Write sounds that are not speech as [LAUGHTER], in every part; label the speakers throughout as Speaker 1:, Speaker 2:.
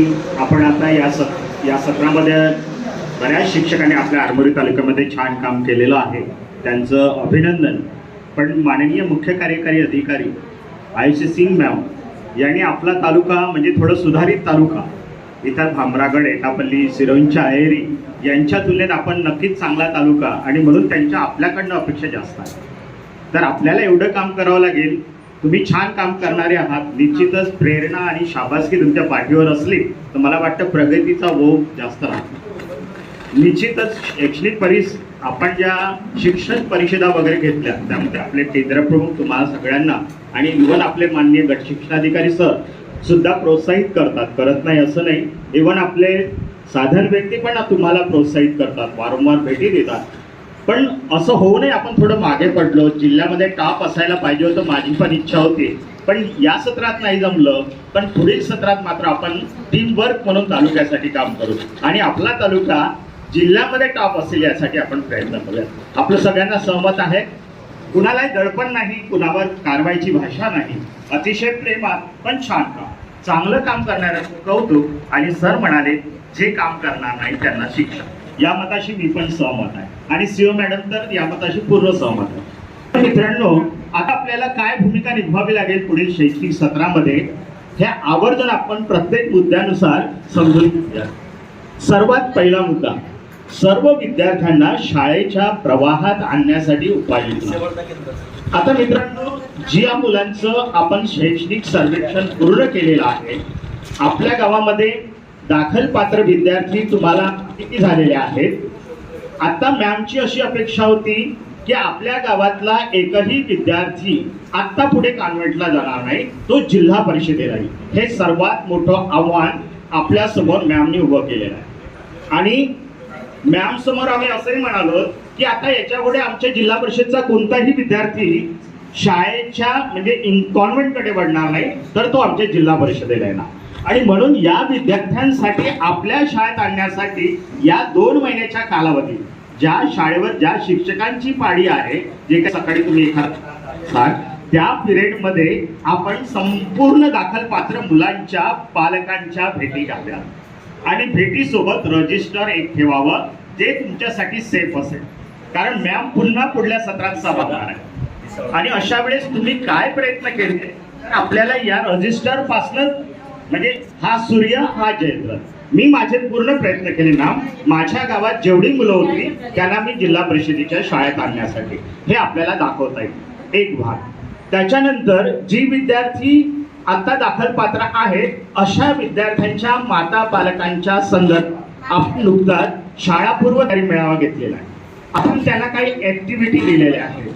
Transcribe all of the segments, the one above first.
Speaker 1: आपण आता या सत या सत्रामध्ये बऱ्याच शिक्षकांनी आपल्या आरमोरी तालुक्यामध्ये छान काम केलेलं आहे. त्यांचं अभिनंदन. पण माननीय मुख्य कार्यकारी अधिकारी आयुषी सिंग मॅम यांनी आपला तालुका म्हणजे थोडं सुधारित तालुका इथं भामरागड एटापल्ली सिरोंच्या अहेरी यांच्या तुलनेत आपण नक्कीच चांगला तालुका आणि म्हणून त्यांच्या आपल्याकडनं अपेक्षा जास्त आहे. तर आपल्याला एवढं काम करावं लागेल तुम्ही छान काम करणारे आहात. निश्चितच प्रेरणा आणि शाबासकी तुमच्या पाठीवर असली तर मला वाटतं प्रगतीचा ओघ जास्त राहतो. निश्चितच शैक्षणिक परिस आपण ज्या शिक्षण परिषदा वगैरे घेतल्या त्यामध्ये आपले केंद्रप्रमुख तुम्हाला सगळ्यांना आणि इव्हन आपले माननीय गट शिक्षणाधिकारी सर सुद्धा प्रोत्साहित करतात. करत नाही असं नाही. इव्हन आपले साधन व्यक्ती पण तुम्हाला प्रोत्साहित करतात. वारंवार भेटी देतात. पण असं होऊ नये आपण थोडं मागे पडलो. जिल्ह्यामध्ये टाप असायला पाहिजे होतं माझी पण इच्छा होती. पण या सत्रात नाही जमलं. पण पुढील सत्रात मात्र आपण टीम वर्क म्हणून तालुक्यासाठी काम करू. आणि आपला तालुका जिल्ह्यामध्ये टॉप असेल यासाठी आपण प्रयत्न करूया आपलं सगळ्यांना सहमत आहे. कुणालाही दडपण नाही कुणावर कारवाईची भाषा नाही. अतिशय प्रेमात पण छान काम. चांगलं काम करणाऱ्याचं कौतुक आणि सर म्हणाले जे काम करणार नाही त्यांना शिक्षा. या मताशी मी पण सहमत आहे. आणि सीओ मॅडम तर या मताशी पूर्ण सहमत आहे. मित्रांनो आता आपल्याला काय भूमिका निभावी लागेल पुढील शैक्षणिक सत्रामध्ये हे आवर्जून आपण प्रत्येक मुद्द्यानुसार समजून घेऊया. सर्वात पहिला मुद्दा सर्व विद्यार्थ्यांना शाळेच्या प्रवाहात आणण्यासाठी उपाययोजना आता मित्रांनो जी या मुलांचं आपण शैक्षणिक सर्वेक्षण पूर्ण केलेलं आहे आपल्या गावामध्ये दाखल पात्र विद्यार्थी तुम्हाला किती झालेले आहेत? आता मॅमची अशी अपेक्षा होती की आपल्या गावातला एकही विद्यार्थी आत्ता पुढे कॉन्व्हेंटला जाणार नाही तो जिल्हा परिषदेला येईल. हे सर्वात मोठं आव्हान आपल्यासमोर मॅमने उभं केलेलं आहे. आणि मॅम समोर आम्ही असंही म्हणालो की आता याच्यापुढे आमच्या जिल्हा परिषदचा कोणताही विद्यार्थी शाळेच्या म्हणजे कॉन्व्हेंटकडे वळणार नाही तर तो आमच्या जिल्हा परिषदेला येणार. आणि म्हणून या विद्यार्थ्यांसाठी आपल्या शाळेत आणण्यासाठी या दोन महिन्याच्या कालावधीत ज्या शाळेवर ज्या शिक्षकांची पाळी आहे जे काही सकाळी तुम्ही एखादा त्या पिरियडमध्ये आपण संपूर्ण दाखल पात्र मुलांच्या पालकांच्या भेटी घ्याव्या आणि भेटीसोबत रजिस्टर एक ठेवावं जे तुमच्यासाठी सेफ असेल. कारण मॅम पुन्हा पुढल्या सत्रात सहभागणार आहे. आणि अशा वेळेस तुम्ही काय प्रयत्न केले? तर आपल्याला या रजिस्टर पासनं म्हणजे हा सूर्य हा जयंत्र मी माझे पूर्ण प्रयत्न केले ना माझ्या गावात जेवढी मुलं होती त्यांना मी जिल्हा परिषदेच्या शाळेत आणण्यासाठी. हे आपल्याला दाखवता येईल. एक भाग. त्याच्यानंतर जी विद्यार्थी आता दाखल पात्र आहेत अशा विद्यार्थ्यांच्या माता पालकांच्या संदर्भात आपण नुकताच शाळापूर्व तरी मेळावा घेतलेला आहे. आपण त्यांना काही ऍक्टिव्हिटी दिलेल्या आहेत.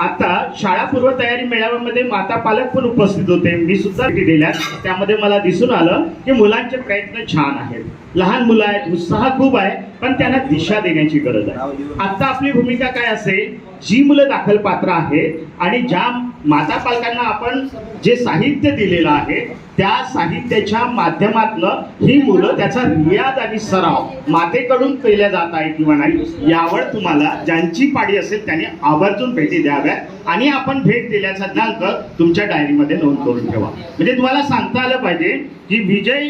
Speaker 1: आता शाळा तयारी मेळाव्यामध्ये माता पालक पण उपस्थित होते. मी सुद्धा भेटी दिल्या त्यामध्ये मला दिसून आलं की मुलांचे प्रयत्न छान आहेत. लहान मुलं आहेत उत्साह खूप आहे पण त्यांना दिशा देण्याची गरज आहे. आता आपली भूमिका काय असेल? जी मुलं दाखल पात्र आहेत आणि ज्या माता पालकांना आपण जे साहित्य दिलेलं आहे त्या साहित्याच्या माध्यमातनं ही मुलं त्याचा रियाज आणि सराव मातेकडून केल्या जात आहे किंवा नाही यावर तुम्हाला ज्यांची पाडी असेल त्याने आवर्जून भेटी द्याव्या आणि आपण भेट दिल्याचा दिनांक तुमच्या डायरीमध्ये नोंद करून ठेवा. म्हणजे तुम्हाला सांगता आलं पाहिजे की विजय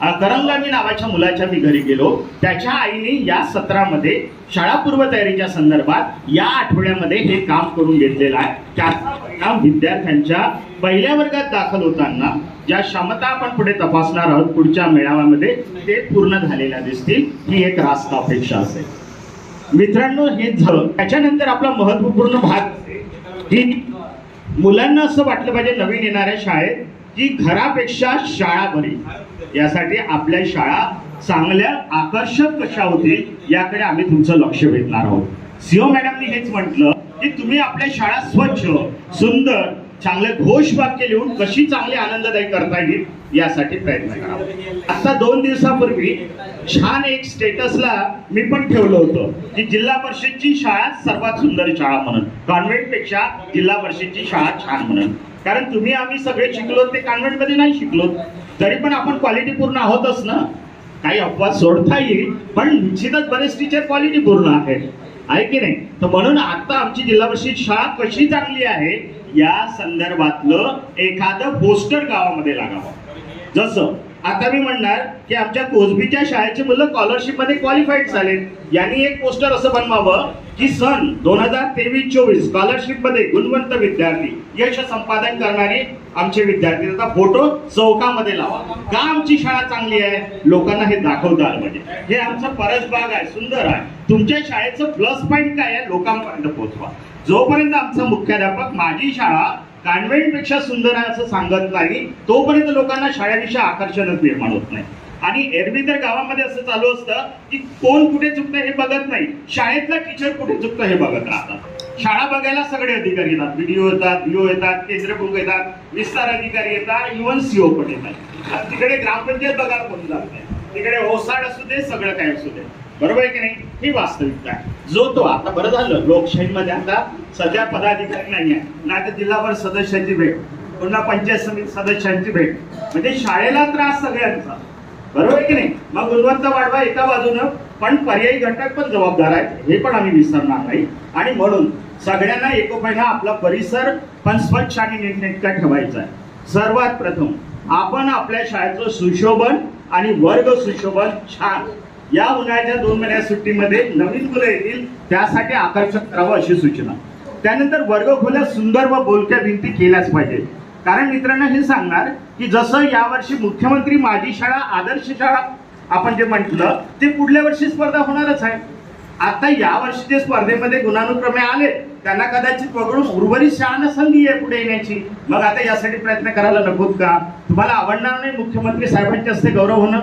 Speaker 1: अं, करंगामी नावाच्या मुलाच्या मी घरी गेलो. त्याच्या आईने या सत्रामध्ये शाळापूर्व तयारीच्या संदर्भात या आठवड्यामध्ये हे काम करून घेतलेलं आहे. त्याचा परिणाम विद्यार्थ्यांच्या पहिल्या वर्गात दाखल होताना ज्या क्षमता आपण पुढे तपासणार आहोत पुढच्या मेळाव्यामध्ये ते पूर्ण झालेल्या दिसतील. ही एक रास्त अपेक्षा असेल. मित्रांनो हे झालं त्याच्यानंतर आपला महत्त्वपूर्ण भाग की मुलांना असं वाटलं पाहिजे नवीन येणाऱ्या शाळेत की घरापेक्षा शाळा बरी. यासाठी आपल्या शाळा चांगल्या आकर्षक कशा होतील याकडे आम्ही तुमचं लक्ष वेधणार आहोत. सीओ मॅडमनी हेच म्हटलं की तुम्ही आपल्या शाळा स्वच्छ सुंदर चांगले घोषवाक्य लिहून कशी चांगली आनंददायी करता येईल यासाठी प्रयत्न करा. आता दोन दिवसापूर्वी छान एक स्टेटसला मी पण ठेवलं होतं की जिल्हा परिषदची शाळा सर्वात सुंदर शाळा म्हणून. कॉन्व्हेंटपेक्षा जिल्हा परिषदची शाळा छान म्हणून. कारण तुम्ही आम्ही सगळे शिकलो ते कॉन्व्हेंटमध्ये नाही शिकलो. तरी पण आपण क्वालिटी पूर्ण आहोतच ना? काही अपवाद सोडता येईल पण निश्चितच बरेच टीचर क्वालिटी पूर्ण आहेत. आहे की नाही? तर म्हणून आता आमची जिल्हा परिषद शाळा कशी चांगली आहे या संदर्भातलं एखादं पोस्टर गावामध्ये लागावं. जसं आता मी म्हणणार की आमच्या कोसबीच्या शाळेची मुलं स्कॉलरशिपमध्ये क्वालिफाईड झालेत. यांनी एक पोस्टर असं बनवावं की सन दोन हजार तेवीस चोवीस स्कॉलरशिपमध्ये गुणवंत विद्यार्थी यश संपादन करणारे आमचे विद्यार्थी. त्याचा फोटो चौकामध्ये लावा. का आमची शाळा चांगली आहे? लोकांना हे दाखवता आलं पाहिजे म्हणजे. हे आमचं परसबाग आहे सुंदर आहे. तुमच्या शाळेचं प्लस पॉईंट काय आहे? लोकांपर्यंत पोहोचवा. जोपर्यंत आमचा मुख्याध्यापक माझी शाळा कॉन्व्हेंटपेक्षा सुंदर आहे असं सांगत नाही तोपर्यंत लोकांना शाळेविषयी आकर्षणच निर्माण होत नाही. आणि एरवी तर गावामध्ये असं चालू असतं की कोण कुठे चुकतं हे बघत नाही. शाळेतला टीचर कुठे चुकतं हे बघत राहतात. शाळा बघायला सगळे अधिकारी येतात. व्हिडिओ येतात व्हिओ येतात केंद्रप्रमुख येतात विस्तार अधिकारी येतात इव्हन सीओ पण येतात. आणि तिकडे ग्रामपंचायत बघायला कोण जात नाही. तिकडे ओसाड असू दे सगळं काय असू दे. बरोबर आहे की नाही? ही वास्तविकता आहे. जो तो आता बरं झालं लोकशाहीमध्ये आता सध्या पदाधिकारी नाही आहे. नाही तर जिल्हाभर सदस्यांची भेट पुन्हा पंचायत समिती सदस्यांची भेट. म्हणजे शाळेला त्रास सगळ्यांचा. बरोबर आहे की नाही? मग गुणवत्ता वाढवा एका बाजूनं पण पर्यायी घटक पण जबाबदार आहेत. हे पण आम्ही विसरणार नाही. आणि म्हणून सगळ्यांना एकोप्यानं आपला परिसर पण स्वच्छ आणि नीटनेटका ठेवायचा आहे. सर्वात प्रथम आपण आपल्या शाळेचं सुशोभन आणि वर्ग सुशोभन छान. या उन्हाळ्याच्या दोन महिन्या सुट्टीमध्ये नवीन मुलं येतील त्यासाठी आकर्षक करावं अशी सूचना. त्यानंतर वर्गखोल्या सुंदर व बोलक्या भिंती केल्याच पाहिजे कारण मित्रांनो हे सांगणार की जसं यावर्षी मुख्यमंत्री माझी शाळा आदर्श शाळा आपण जे म्हटलं ते पुढल्या वर्षी स्पर्धा होणारच आहे. आता या वर्षी जे स्पर्धेमध्ये गुणानुक्रमे आले त्यांना कदाचित वगळून उर्वरित शाळांना संधी आहे पुढे येण्याची. मग आता यासाठी प्रयत्न करायला नकोत का? तुम्हाला आवडणार नाही मुख्यमंत्री साहेबांच्या हस्ते गौरव होणं?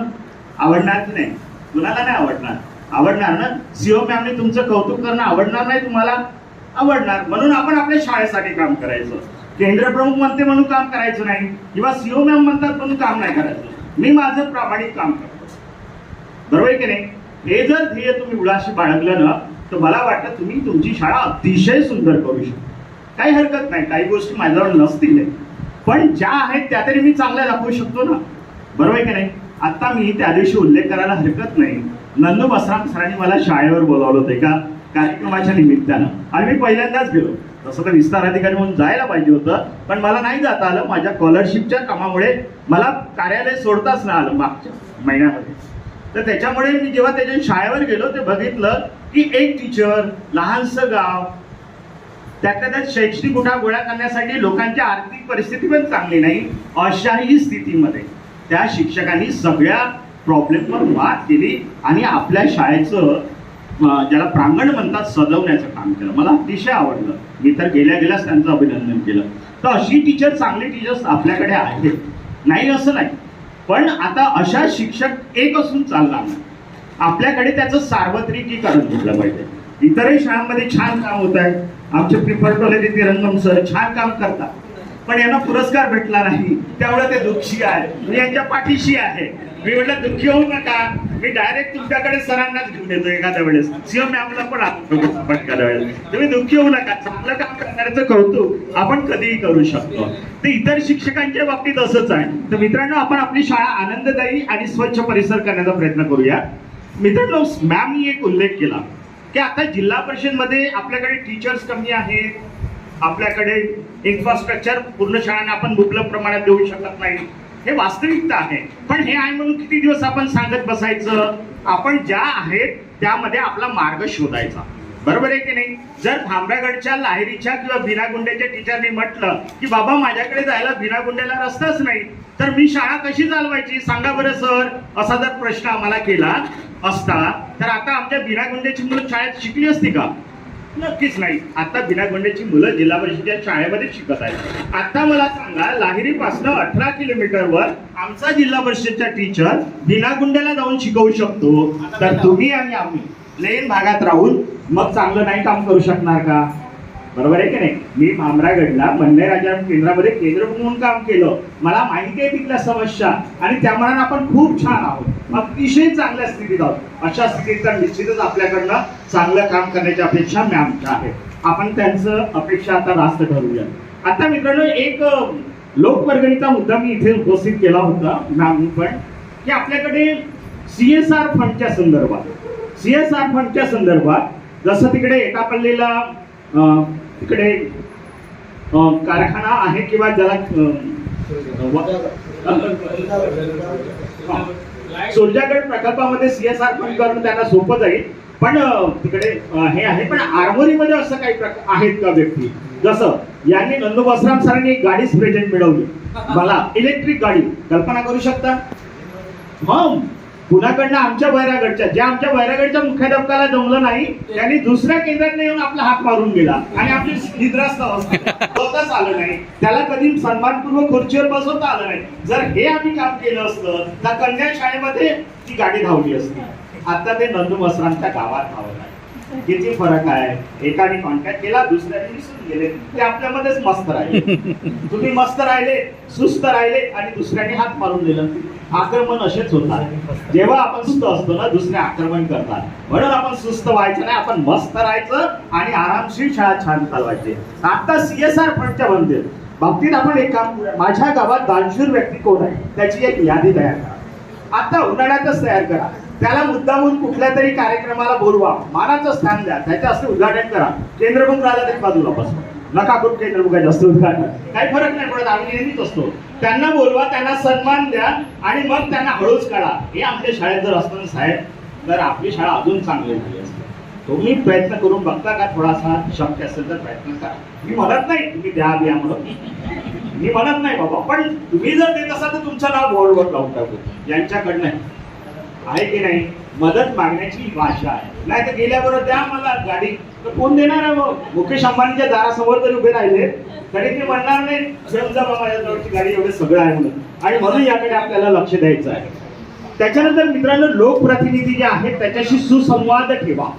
Speaker 1: आवडणार की नाही? कुणाला नाही आवडणार? आवडणार ना? सीओ मॅमने तुमचं कौतुक करणं आवडणार नाही तुम्हाला? आवडणार. म्हणून आपण आपल्या शाळेसाठी काम करायचं. केंद्रप्रमुख म्हणते म्हणून काम करायचं नाही किंवा सीओ मॅम म्हणतात म्हणून काम नाही करायचं. मी माझं प्रामाणिक काम करतो. बरोबर आहे की नाही? हे जर ध्येय तुम्ही मुलाशी बाळगलं ना तर मला वाटतं तुम्ही तुमची शाळा अतिशय सुंदर करू शकता. काही हरकत नाही काही गोष्टी माझ्यावर नसतील. पण ज्या आहेत त्या तरी मी चांगल्या दाखवू शकतो ना. बरोबर आहे की नाही? आता मी त्या दिवशी उल्लेख करायला हरकत नाही. नंदू बसराम सरांनी मला शाळेवर बोलावलं होतं एका कार्यक्रमाच्या निमित्तानं. आणि मी पहिल्यांदाच गेलो. तसं तर विस्तार अधिकारी म्हणून जायला पाहिजे होतं पण मला नाही जाता आलं. माझ्या स्कॉलरशिपच्या कामामुळे मला कार्यालय सोडताच नाही आलं मागच्या महिन्यामध्ये. तर त्याच्यामुळे मी जेव्हा त्याच्या शाळेवर गेलो ते बघितलं की एक टीचर लहानसं गाव त्यातल्या त्यात शैक्षणिक गुन्हा गोळा करण्यासाठी लोकांची आर्थिक परिस्थिती पण चांगली नाही अशाही स्थितीमध्ये. त्या शिक्षकांनी सगळ्या प्रॉब्लेमवर मात केली आणि आपल्या शाळेचं ज्याला प्रांगण म्हणतात सजवण्याचं काम केलं. मला अतिशय आवडलं. मी तर गेल्या गेल्याच त्यांचं अभिनंदन केलं. तर अशी टीचर चांगली टीचर्स आपल्याकडे आहेत. नाही असं नाही. पण आता अशा शिक्षक एक असून चालणार नाही. आपल्याकडे त्याचं सार्वत्रिकीकरण घेतलं पाहिजे. इतरही शाळांमध्ये छान काम होत आहे आमचे प्रिफर कॉलेज तिरंगम सर छान काम करतात. पण यांना पुरस्कार भेटला नाही. त्यामुळे ते दुःखी आहे. मी यांच्या पाठीशी आहे. मी म्हटलं दुःखी होऊ नका. मी डायरेक्ट तुमच्याकडे सरांनाच घेऊन येतो एखाद्या वेळेस. सीएम मॅमला पण एखाद्या वेळेस. तुम्ही दुःखी होऊ नका. चांगलं काम करण्याचं कौतुक आपण कधीही करू शकतो. तर इतर शिक्षकांच्या बाबतीत असंच आहे. तर मित्रांनो आपण आपली शाळा आनंददायी आणि स्वच्छ परिसर करण्याचा प्रयत्न करूया. मित्रांनो मॅमनी एक उल्लेख केला की आता जिल्हा परिषदमध्ये आपल्याकडे टीचर्स कमी आहेत आपल्याकडे इन्फ्रास्ट्रक्चर पूर्ण शाळांना आपण मुबलक प्रमाणात देऊ शकत नाही. हे वास्तविकता आहे. पण हे आहे म्हणून किती दिवस आपण सांगत बसायचं? आपण ज्या आहेत त्यामध्ये आपला मार्ग शोधायचा. बरोबर आहे की नाही? जर भांबरागडच्या लाहेरीच्या किंवा भिनागुंड्याच्या टीचरने म्हटलं की बाबा माझ्याकडे जायला भिनागुंड्याला रस्ताच नाही. तर मी शाळा कशी चालवायची? सांगा बरं सर. असा जर प्रश्न आम्हाला केला असता तर आता आमच्या भिनागुंड्याची मुलं शाळेत शिकली असती का? नक्कीच नाही. आता बिनागुंड्याची मुलं जिल्हा परिषदेच्या शाळेमध्ये शिकत आहेत. आता मला सांगा लाहिरीपासनं अठरा किलोमीटरवर आमचा जिल्हा परिषदचा टीचर बिनागुंड्याला जाऊन शिकवू शकतो. तर तुम्ही आणि आम्ही प्लेन भागात राहून मग चांगलं नाही काम करू शकणार का? बरोबर आहे की नाही? मी भामरागडला राजा केंद्रामध्ये केंद्र म्हणून काम केलं. मला माहिती आहे तिथल्या समस्या आणि त्यामुळे आपण खूप छान आहोत. अतिशय चांगल्या स्थितीत आहोत अशा स्थितीत तर निश्चितच आपल्याकडनं चांगलं काम करण्याची अपेक्षा मॅमच्या आहे आपण त्यांचं अपेक्षा आता रास्त ठरवूया आता मित्रांनो एक लोकवर्गणीचा मुद्दा मी इथे उपस्थित केला होता मॅम पण की आपल्याकडे सी एस आर फंडच्या संदर्भात सी एस आर फंडच्या संदर्भात जसं तिकडे एटापल्लीला तिकडे कारखाना आहे किंवा ज्याला सोल्जागड प्रकल्पामध्ये सीएसआर पण करणं त्यांना सोपं जाईल. पण तिकडे हे आहे. पण आर्मोरीमध्ये असं काही आहेत का व्यक्ती? जसं यांनी नंदू बसराम सरांनी एक गाडीच प्रेझेंट मिळवली. [LAUGHS] मला इलेक्ट्रिक गाडी. कल्पना करू शकता? मग पुण्याकडनं आमच्या बैरागडच्या ज्या आमच्या बैरागडच्या मुख्याध्यापकाला जमलं नाही त्यांनी दुसऱ्या केंद्रात येऊन आपला हात मारून गेला. आणि आपली निद्रास्त अवस्था. [LAUGHS] होताच आलं नाही. त्याला कधी सन्मानपूर्वक खुर्चीवर बसवता आलं नाही. जर हे आम्ही काम केलं असतं तर कन्या शाळेमध्ये ती गाडी धावली असती. आता ते नंदू मसरांच्या गावात धावत आहे किती फरक आहे? एकाने कॉन्टॅक्ट केला दुसऱ्याने विसरून गेले. ते आपल्यामध्येच मस्त राहिले. तुम्ही मस्त राहिले सुस्त राहिले आणि दुसऱ्याने हात मारून दिलं. आक्रमण असेच होतात. जेव्हा आपण सुस्त असतो ना दुसरे आक्रमण करतात. म्हणून आपण सुस्त व्हायचं नाही आपण मस्त राहायचं आणि आरामशीर शाळा छान चालवायचे. आता सीएसआर फंडच्या बनते बाबतीत आपण एक काम माझ्या गावात दानशूर व्यक्ती कोण आहे? त्याची एक यादी तयार करा. आता उन्हाळ्यातच तयार करा. त्याला मुद्दामून कुठल्या तरी कार्यक्रमाला बोलवा. मानाचं स्थान द्या. त्याचे असं उद्घाटन करा. केंद्रभूत राहिला तरी बाजूला बसवा नका करून केंद्रभूत जास्त उद्घाटन. काही फरक नाही पडत. आम्ही नेहमीच असतो. त्यांना बोलवा त्यांना सन्मान द्या आणि मग त्यांना हळूच काढा हे आमच्या शाळेत जर असतं साहेब तर आपली शाळा अजून चांगली झाली असते. तुम्ही प्रयत्न करून बघता का थोडासा? शक्य असेल तर प्रयत्न करा. मी म्हणत नाही तुम्ही द्या द्या म्हणून. मी म्हणत नाही बाबा पण तुम्ही जर देत असाल तर तुमचं नाव बोर्डवर लावून टाकू. यांच्याकडनं आहे. की नाही? मदत मागण्याची भाषा आहे. नाही तर गेल्याबरोबर द्या मला गाडी. तर कोण देणार आहे मग? मुकेश अंबानीच्या दारासमोर जरी उभे राहिले तरी ते म्हणणार नाही समजा माझ्याजवळची गाडी एवढं सगळं आहे म्हणून. आणि म्हणून याकडे आपल्याला लक्ष द्यायचं आहे. त्याच्यानंतर मित्रांनो लोकप्रतिनिधी जे आहेत त्याच्याशी सुसंवाद ठेवा.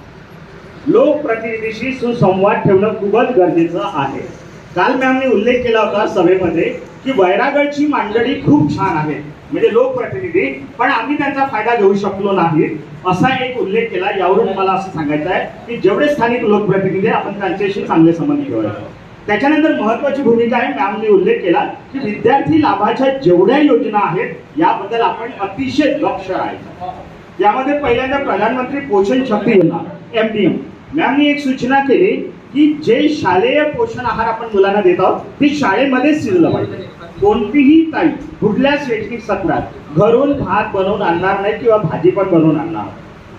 Speaker 1: लोकप्रतिनिधीशी सुसंवाद ठेवणं खूपच गरजेचं आहे. काल मॅमने उल्लेख केला होता सभेमध्ये की वैरागडची मांडळी खूप छान आहे. म्हणजे लोकप्रतिनिधी पण आम्ही त्यांचा फायदा घेऊ शकलो नाही. असा एक उल्लेख केला यावरून मला असं सांगायचं आहे की जेवढे स्थानिक लोकप्रतिनिधी आपण त्यांच्याशी चांगले संबंध ठेवायचे. त्याच्यानंतर महत्वाची भूमिका आहे मॅमने उल्लेख केला की विद्यार्थी लाभाच्या जेवढ्या योजना आहेत याबद्दल आपण अतिशय लक्ष राहायचं यामध्ये पहिल्यांदा प्रधानमंत्री पोषण शक्ती योजना एमडीएम मॅमने एक सूचना केली की जे शालेय पोषण आहार आपण मुलांना देत आहोत ते शाळेमध्येच शिजलं पाहिजे. कोणतीही ताई कुठल्याच शैक्षणिक सत्रात घरून भात बनवून आणणार नाही किंवा भाजी पण बनवून आणणार.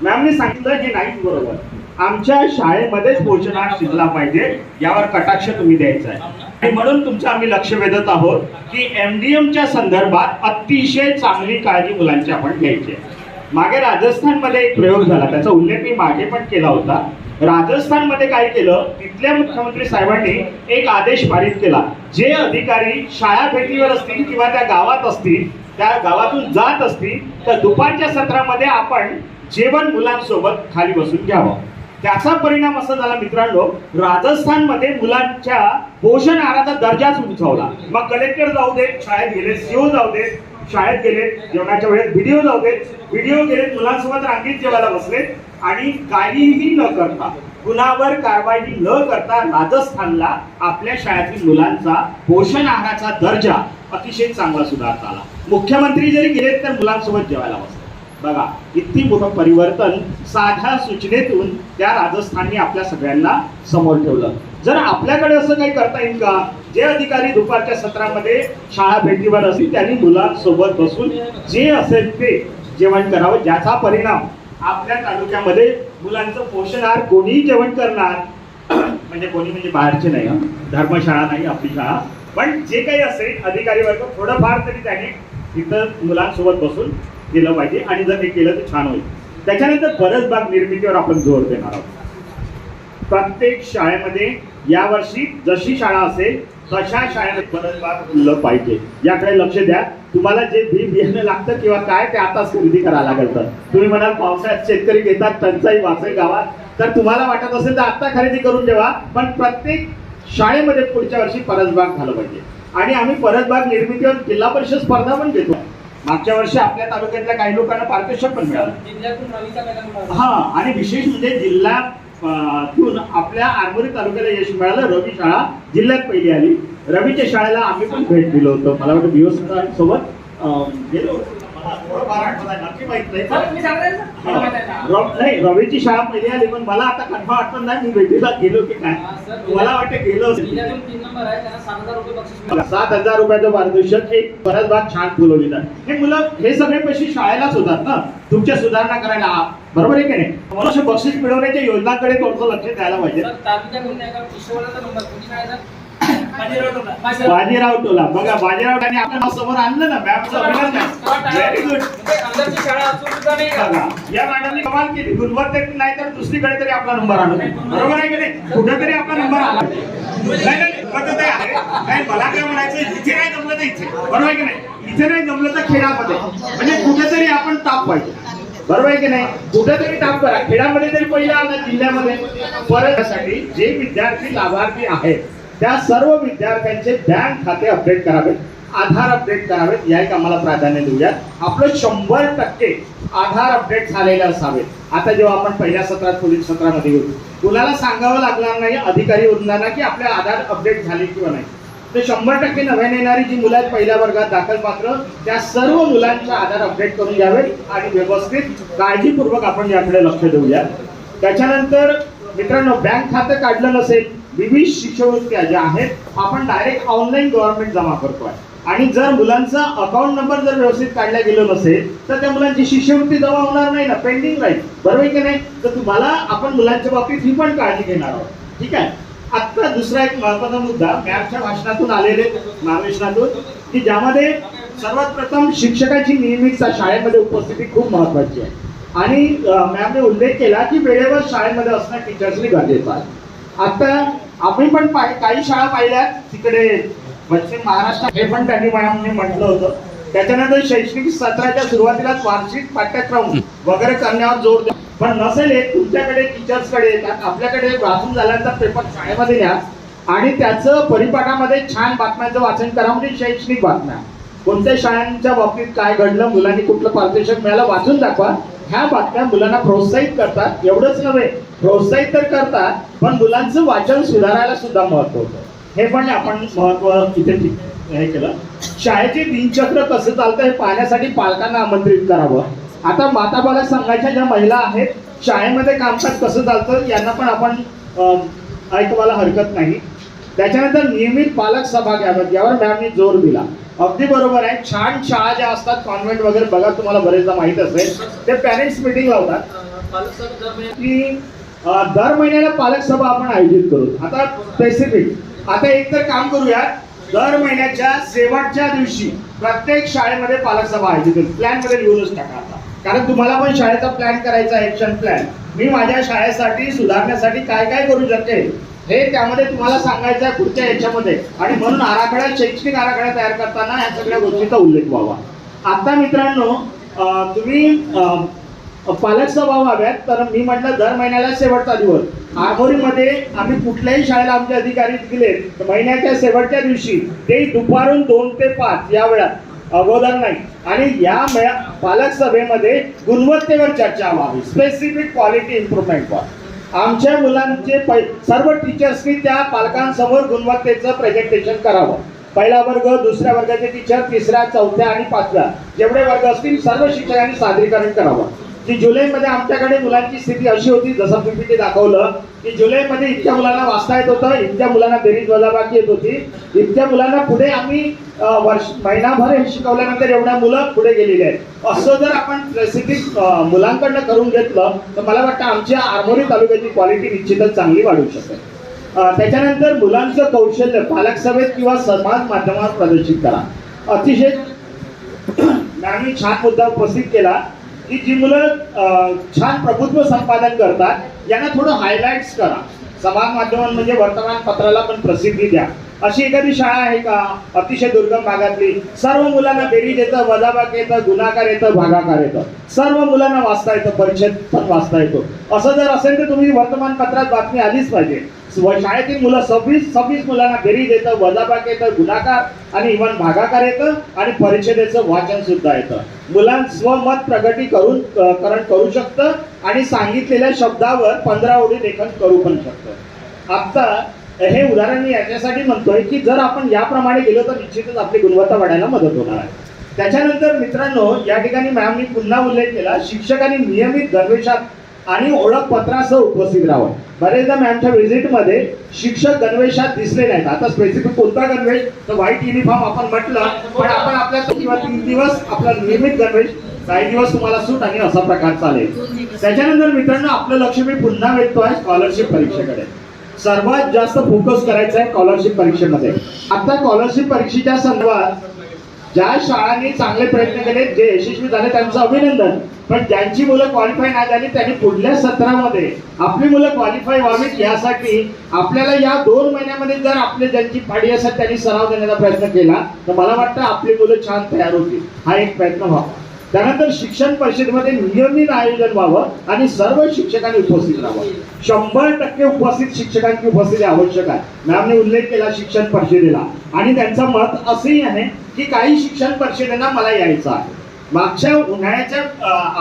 Speaker 1: मॅमने सांगितलं हे नाही बरोबर. आमच्या शाळेमध्येच पोषण शिकला पाहिजे यावर कटाक्ष तुम्ही द्यायचा आहे. आणि म्हणून तुमचं आम्ही लक्ष वेधत आहोत की एमडीएमच्या संदर्भात अतिशय चांगली काळजी मुलांची आपण घ्यायची आहे. मागे राजस्थानमध्ये एक प्रयोग झाला त्याचा उल्लेख मी मागे पण केला होता. राजस्थानमध्ये काय केलं? तिथल्या मुख्यमंत्री साहेबांनी एक आदेश पारित केला. जे अधिकारी शाळा भेटीवर असतील किंवा त्या गावात असतील त्या गावातून जात असतील तर दुपारच्या सत्रामध्ये आपण जेवण मुलांसोबत खाली बसून घ्यावं. त्याचा परिणाम असा झाला मित्रांनो राजस्थानमध्ये मुलांच्या पोषण आहाराचा दर्जाच उंचावला. मग कलेक्टर जाऊ देत शाळेत गेले सीओ जाऊ देत शाळेत गेले जेवणाच्या वेळेस व्हिडिओ जाऊ देत व्हिडिओ गेले मुलांसोबत रांगीत जेवायला बसले आणि काहीही न करता गुन्हावर कारवाई न करता राजस्थानला आपल्या शाळेतील मुलांचा पोषण आहाराचा दर्जा अतिशय चांगला सुधारता आला. मुख्यमंत्री जरी गेले तर मुलांसोबत जेवायला बसले. बघा इतकी मोठं परिवर्तन साध्या सूचनेतून त्या राजस्थानने आपल्या सगळ्यांना समोर ठेवलं. जर आपल्याकडे असं काही करता येईल का? जे अधिकारी दुपारच्या सत्रामध्ये शाळा भेटीवर असतील त्यांनी मुलांसोबत बसून जे असेल ते जेवण करावं ज्याचा परिणाम आपल्या तालुक्यामध्ये मुलांचं पोषण आहार कोणीही जेवण करणार [CLEARS THROAT] म्हणजे कोणी म्हणजे बाहेरचे नाही धर्मशाळा नाही आपली शाळा. पण जे काही असेल अधिकारी वर्ग थोडंफार तरी त्याने तिथं मुलांसोबत बसून केलं पाहिजे आणि जर हे केलं तर छान होईल. त्याच्यानंतर परस बाग निर्मितीवर आपण जोर देणार आहोत. प्रत्येक शाळेमध्ये यावर्षी जशी शाळा असेल परस बाग फुललं पाहिजे? याकडे लक्ष द्या. तुम्हाला जे बी बियाणं लागतं किंवा काय ते आताच खरेदी करायला लागेल तर. तुम्ही म्हणाल पावसाळ्यात शेतकरी घेतात टंचाई वाचेल गावात. तर तुम्हाला वाटत असेल तर आता खरेदी करून ठेवा पण प्रत्येक शाळेमध्ये पुढच्या वर्षी परसबाग झालं पाहिजे. आणि आम्ही परसबाग निर्मितीवर जिल्हा परिषद स्पर्धा पण घेतो. मागच्या वर्षी आपल्या तालुक्यातल्या काही लोकांना पारितोषिक पण मिळाला. हा आणि विशेष म्हणजे जिल्हा अं, आपल्या आरमोरी तालुक्याला यश मिळालं. रवी शाळा जिल्ह्यात पहिली आली. रवीच्या शाळेला आम्ही पण भेट दिलं होतं. मला वाटतं दिवस सोबत. गेलो होतो. थोडंफार आठवत आहे नक्की माहीत नाही
Speaker 2: सर, तुम्ही सांगताय ना? मला माहीत आहे ना.
Speaker 1: रव- नाही रवीची शाळा पहिली आली पण मला आता कन्फर्म आठवत नाही मी भेटीला गेलो की
Speaker 2: हा,
Speaker 1: काय
Speaker 2: सर,
Speaker 1: मला वाटतं गेलो असेल.
Speaker 2: जिल्ह्यातून तीन नंबर आहे त्यांना सात हजार रुपये बक्षीस मिळालं.
Speaker 1: सात हजार रुपयाचं पारितोषिक हे बराच भाग छान फुलवलेलं आहे हे मुलं हे सगळे पैसे शाळेलाच होतात ना तुमच्या सुधारणा करायला बरोबर आहे की नाही अशा बक्षीस मिळवण्याच्या योजनांकडे थोडंसं लक्ष द्यायला पाहिजे
Speaker 2: सर, नंबर काय सर? बाजीराव टोला. बघा
Speaker 1: बाजीराव टोला आपलं नाव समोर आणलं ना मॅमचं अभिनंदन. व्हेरी गुड बघा, या मॅडमने कमाल केली. गुणवत्तेत नाही तर दुसरीकडे तरी आपला नंबर आणू बरोबर आहे की नाही? कुठेतरी आपला नंबर आला. नाही नाही नाही. मला काय म्हणायचं इथे नाही जमलं तर इथे. बरोबर आहे की नाही? इथे नाही जमलं तर खेळामध्ये म्हणजे कुठेतरी आपण ताप पाहिजे. बरोबर आहे की नाही? कुठेतरी ताप करा. खेड्यामध्ये तरी पहिला आला जिल्ह्यामध्ये. परत जे विद्यार्थी लाभार्थी आहेत त्या सर्व विद्यार्थ्यांचे बँक खाते अपडेट करावेत आधार अपडेट करावेत या एक आम्हाला प्राधान्य देऊयात. आपलं शंभर टक्के आधार अपडेट झालेले असावेत आता जेव्हा आपण पहिल्या सत्रात पोलीस सत्रामध्ये येऊ कुणाला सांगावं लागणार नाही अधिकारी वृंदांना की आपले आधार अपडेट झाले किंवा नाही. तर शंभर टक्के नव्याने येणारी जी मुलं आहेत पहिल्या वर्गात दाखल पात्र त्या सर्व मुलांचा आधार अपडेट करून घ्यावेत आणि व्यवस्थित काळजीपूर्वक आपण याकडे लक्ष देऊया त्याच्यानंतर मित्रांनो बँक खातं काढलं नसेल विविध शिष्यवृत्त्या ज्या आहेत आपण डायरेक्ट ऑनलाईन गव्हर्नमेंट जमा करतोय. आणि जर मुलांचा अकाउंट नंबर जर व्यवस्थित काढला गेलो नसेल तर त्या मुलांची शिष्यवृत्ती जमा होणार नाही ना पेंडिंग राहील बरोबर आहे की नाही? तर तुम्हाला आपण मुलांच्या बाबतीत ही पण काळजी घेणार आहोत. ठीक आहे? आत्ता दुसरा एक महत्त्वाचा मुद्दा मॅमच्या भाषणातून आलेले महावेशनातून की ज्यामध्ये सर्वात प्रथम शिक्षकाची नियमित शाळेमध्ये उपस्थिती खूप महत्वाची आहे. आणि मॅमने उल्लेख केला की वेळेवर शाळेमध्ये असणं टीचर्सनी गरजेचं आहे. आता आम्ही पण पाहि- काही शाळा पाहिल्या तिकडे पश्चिम महाराष्ट्र हे पण त्यांनी मॅमने म्हटलं होतं. त्याच्यानंतर शैक्षणिक सत्राच्या सुरुवातीलाच वार्षिक पाठ्यक्रम वगैरे करण्यावर जोर द्या पण नसेल हे तुमच्याकडे टीचर्सकडे येतात. आपल्याकडे वाचून झाल्यानंतर पेपर शाळेमध्ये द्या आणि त्याचं परिपाठामध्ये छान बातम्यांचं वाचन करा म्हणजे शैक्षणिक बातम्या. कोणत्या शाळांच्या बाबतीत काय घडलं मुलांनी कुठलं पारितोषिक मिळालं वाचून दाखवा. ह्या बातम्या मुलांना प्रोत्साहित करतात. एवढंच नव्हे प्रोत्साहित तर करतात पण मुलांचं वाचन सुधारायला सुद्धा महत्त्व होतं. हे पण आपण महत्त्व इथे हे केलं. शाळेचे दिनचक्र कसं चालतं हे पाहण्यासाठी पालकांना आमंत्रित करावं. आता माता बाला सांगायच्या ज्या महिला आहेत शाळेमध्ये कामकाज कसं चालतं यांना पण आपण ऐकवायला हरकत नाही. त्याच्यानंतर नियमित पालक सभा घ्याव्यात यावर मॅमनी जोर दिला. अगदी बरोबर आहे. छान शाळा ज्या असतात कॉन्व्हेंट वगैरे बघा तुम्हाला बरेचदा माहीत असेल. ते पॅरेंट्स मिटिंग लावतात की दर महिन्याला पालक सभा आपण आयोजित करू. आता स्पेसिफिक आता एक तर काम करूया दर महिन्याच्या शेवटच्या दिवशी प्रत्येक शाळेमध्ये पालक सभा आयोजित करू. प्लॅनमध्ये लिहूनच टाका आता. कारण तुम्हाला पण शाळेचा प्लॅन करायचा एक्शन प्लॅन मी माझ्या शाळेसाठी सुधारण्यासाठी काय काय करू शकते हे त्यामध्ये तुम्हाला सांगायचं आहे पुढच्या याच्यामध्ये. आणि म्हणून आराखडा शैक्षणिक आराखडा तयार करताना या सगळ्या गोष्टीचा उल्लेख व्हावा. आता मित्रांनो तुम्ही पालक सभा व्हाव्यात तर मी म्हटलं दर महिन्याला शेवटचा दिवस. आघोरीमध्ये आम्ही कुठल्याही शाळेला आमचे अधिकारी दिले तर महिन्याच्या शेवटच्या दिवशी ते दुपारून दोन ते पाच या वेळात. अगोदर नाही. आणि या मेळा- पालक सभेमध्ये गुणवत्तेवर चर्चा व्हावी. स्पेसिफिक क्वालिटी इम्प्रुव्हमेंट आमच्या मुलांचे पै सर्व टीचर्सनी त्या पालकांसमोर गुणवत्तेचं प्रेझेंटेशन करावं. पहिला वर्ग दुसऱ्या वर्गाचे टीचर तिसऱ्या चौथ्या आणि पाचव्या. जेवढे वर्ग असतील सर्व शिक्षकांनी सादरीकरण करावं. की जुलैमध्ये आमच्याकडे मुलांची स्थिती अशी होती जसं पीपीटी दाखवलं की जुलैमध्ये इतक्या मुलांना वाचता येत होतं इतक्या मुलांना बेरीज वजाबाकी येत होती इतक्या मुलांना पुढे आम्ही वर्ष महिनाभर हे शिकवल्यानंतर एवढ्या मुलं पुढे गेलेली आहेत. असं जर आपण स्पेसिफिक मुलांकडनं करून घेतलं तर मला वाटतं आमच्या आरमोरी तालुक्याची क्वालिटी निश्चितच चांगली वाढू शकेल. त्याच्यानंतर मुलांचं कौशल्य पालक सभेत किंवा समाज माध्यमात प्रदर्शित करा. अतिशय मॅमनी छान मुद्दा उपस्थित केला. की जी मुलं छान प्रभुत्व संपादन करतात यांना थोडं हायलाइट्स करा. समाज माध्यम म्हणजे वर्तमानपत्राला पण प्रसिद्धी द्या. अशी एखादी शाळा आहे का? अतिशय दुर्गम भागातली. सर्व मुलांना बेरीज येतं वजाबाकी येतं गुणाकार येतं भागाकार येतं. सर्व मुलांना वाचता येतं परिषद पण वाचता येतो. असं जर असेल तर तुम्ही वर्तमानपत्रात बातमी आलीच पाहिजे. शाळेतील मुलं सव्वीस सव्वीस मुलांना घरी देतं वजाबाकी येतं गुणाकार आणि इव्हन भागाकार येतं आणि परिषदेचं वाचन सुद्धा येतं. मुलां स्वमत प्रगती करून करण करू शकतं आणि सांगितलेल्या शब्दावर पंधरा ओळी लेखन करू पण शकतं. आता हे उदाहरण मी याच्यासाठी म्हणतोय की जर आपण याप्रमाणे गेलो तर निश्चितच आपली गुणवत्ता वाढायला मदत होणार आहे. त्याच्यानंतर मित्रांनो या ठिकाणी मॅमनी पुन्हा उल्लेख केला शिक्षकांनी नियमित गणवेशात आणि ओळखपत्रासह उपस्थित राहावं. बरेचदा मॅमच्या व्हिजिटमध्ये शिक्षक गणवेशात दिसले नाहीत. आता स्पेसिफिक कोणता गणवेश? तर व्हाईट युनिफॉर्म आपण म्हटलं पण आपण आपल्या किंवा तीन दिवस आपला नियमित गणवेश काही दिवस तुम्हाला सूट आणि असा प्रकार चालेल. त्याच्यानंतर मित्रांनो आपलं लक्ष मी पुन्हा वेधतोय स्कॉलरशिप परीक्षेकडे. सर्वात जास्त फोकस करायचा आहे स्कॉलरशिप परीक्षेमध्ये. आता स्कॉलरशिप परीक्षेच्या संदर्भात ज्या शाळांनी चांगले प्रयत्न केले जे यशस्वी झाले त्यांचं अभिनंदन. पण ज्यांची मुलं क्वालिफाय नाही झाली त्यांनी पुढल्या सत्रामध्ये आपली मुलं क्वालिफाय व्हावीत यासाठी आपल्याला या दोन महिन्यामध्ये जर आपले ज्यांची पाडी असेल त्यांनी सराव देण्याचा प्रयत्न केला तर मला वाटतं आपली मुलं छान तयार होतील. हा एक प्रयत्न व्हावा. त्यानंतर शिक्षण परिषदेमध्ये नियमित आयोजन व्हावं आणि सर्व शिक्षकांनी उपस्थित राहावं. शंभर टक्के उपस्थित शिक्षकांची उपस्थिती आवश्यक आहे. मॅमने उल्लेख केला शिक्षण परिषदेला. आणि त्यांचं मत असंही आहे की काही शिक्षण परिषदेला मला यायचं आहे. मागच्या उन्हाळ्याच्या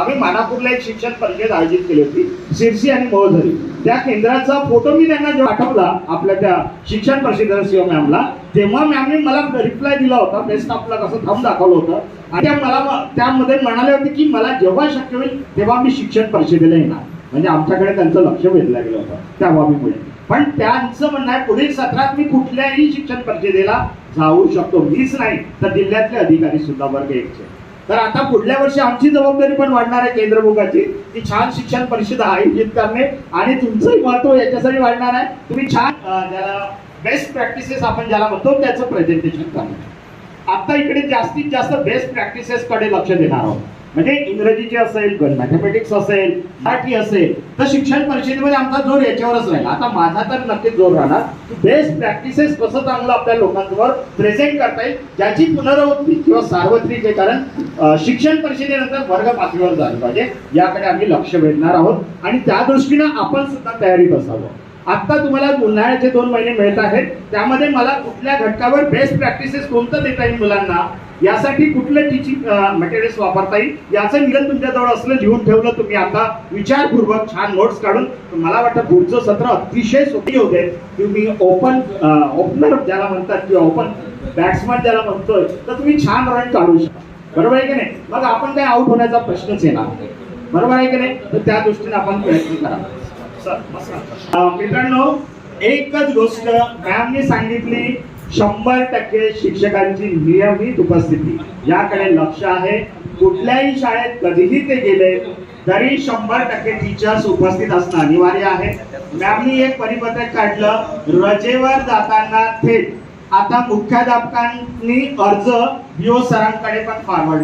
Speaker 1: आम्ही मानापूरला एक शिक्षण परिषद आयोजित केली होती सिरसी आणि मोहधरी त्या केंद्राचा फोटो मी त्यांना जेव्हा पाठवला आपल्या त्या शिक्षण परिषदेला सीओ मॅमला तेव्हा मॅमने मला रिप्लाय दिला होता बेस्ट आपला कसं थांब दाखवलं होतं. आणि त्या मला त्यामध्ये म्हणाले होते की मला जेव्हा शक्य होईल तेव्हा मी शिक्षण परिषदेला येणार. म्हणजे आमच्याकडे त्यांचं लक्ष वेधलं गेलं होतं. त्या बाबीमुळे पण त्यांचं म्हणणं आहे पुढील सत्रात मी कुठल्याही शिक्षण परिषदेला जाऊ शकतो. मीच नाही तर जिल्ह्यातले अधिकारी सुद्धा वर्ग एकचे. तर आता पुढल्या वर्षी आमची जबाबदारी पण वाढणार आहे केंद्रभोगाची की छान शिक्षण परिषद आयोजित करणे आणि तुमचंही महत्त्व याच्यासाठी वाढणार आहे. तुम्ही छान ज्याला बेस्ट प्रॅक्टिसेस आपण ज्याला म्हणतो त्याचं प्रेझेंटेशन करणार. आता इकडे जास्तीत जास्त बेस्ट प्रॅक्टिसेस कडे लक्ष देणार आहोत. म्हणजे इंग्रजीचे असेल मॅथमॅटिक्स असेल मराठी असेल तर शिक्षण परिषदेमध्ये आमचा जोर याच्यावरच राहील. आता माझा तर नक्कीच जोर राहणार. बेस्ट प्रॅक्टिसेस कसं चांगलं आपल्या लोकांसमोर प्रेझेंट करता येईल ज्याची पुनरावृत्ती किंवा सार्वत्रिक आहे. कारण शिक्षण परिषदेनंतर वर्ग पातळीवर झालं पाहिजे. याकडे आम्ही लक्ष वेधणार आहोत. आणि त्या दृष्टीनं आपण सुद्धा तयारीत असावं. आता तुम्हाला उन्हाळ्याचे दोन महिने मिळत आहेत. त्यामध्ये मला कुठल्या घटकावर बेस्ट प्रॅक्टिसेस कोणतं देता येईल मुलांना यासाठी कुठलं टीचिंग मटेरियल्स वापरता येईल याचं निगन तुमच्याजवळ असलं लिहून ठेवलं तुम्ही आता. विचारपूर्वक छान नोट्स काढून मला वाटतं पुढचं सत्र अतिशय सोपी होते तुम्ही ओपन ओपनर ज्याला म्हणतात किंवा ओपन बॅट्समन ज्याला म्हणतोय तर तुम्ही छान रन काढू शकता. बरोबर आहे की नाही? मग आपण काय आउट होण्याचा प्रश्नच येणार नाही. बरोबर आहे की नाही? तर त्या दृष्टीने आपण प्रयत्न करा मित्रांनो एकच गोष्ट मॅमने सांगितली शंभर टक्के शिक्षकांची नियमित उपस्थिती. याकडे लक्ष आहे. कुठल्याही शाळेत कधीही ते गेले तरी शंभर टक्के टीचर्स उपस्थित असणं अनिवार्य आहे. मॅमनी एक परिपत्रक काढलं रजेवर जाताना थेट आता मुख्याध्यापकांनी अर्ज बीओ सरांकडे पण फॉरवर्ड